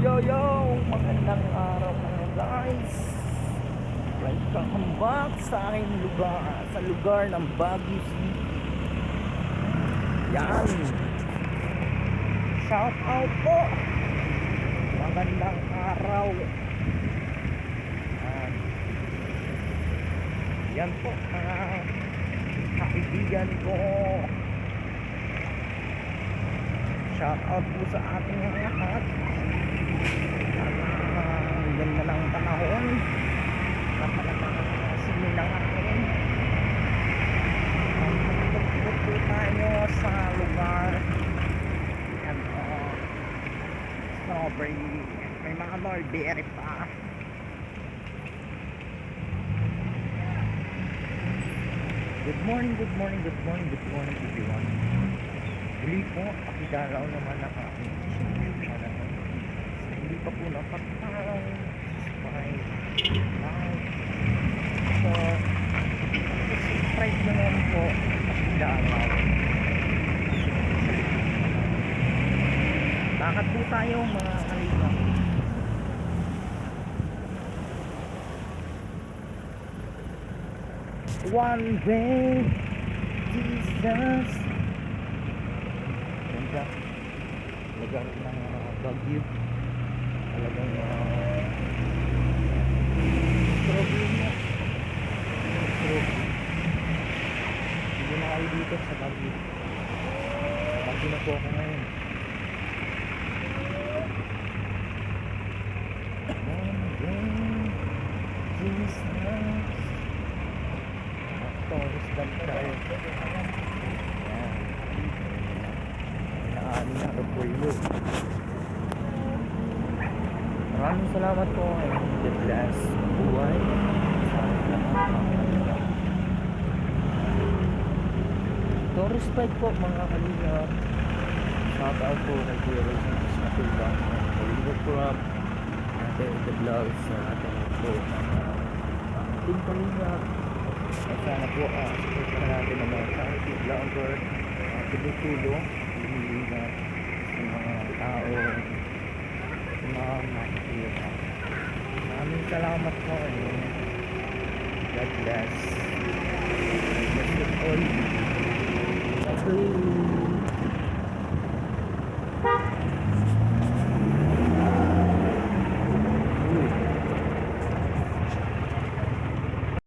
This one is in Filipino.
yo, yo! Magandang araw mga guys! Welcome back sa aking lugar, sa lugar ng Baguio City. Yan! Shout out po! Magandang araw! Yan, yan po mga kaibigan ko. Shout out po sa ating lahat. Ang ganda ng panahon. Napakasinin ng hangin. Magpapagpapot po tayo sa lugar. Po. Strawberry. May mga mulberry pa. Good morning, good morning, good morning, good morning everyone. Muli po, pakidalaw naman ang aking Bakit po tayo mga kaligang? One way, Jesus. Ganda. Lugar ng uh. Talagang uh, strawberry na. Strawberry. Kayo dito sa Baguio. Baguio na po ako ngayon. Tourist lang tayo. Yan. Naaani na ako po yun. Maraming salamat po God bless. Buhay. Sa Tourist guide po mga kalinga. Shout out po kay Kuya Roshan Matulbang. Kay Liver Crab. Ate The Vlogs. Sa ating po. Team Kalinga. At sana po, ah, supportan natin ang mga charity vlogger, uh, tulong-tulong, sa mga tao, sa mga makikita. Maraming salamat po. And God bless. Bless you. God bless.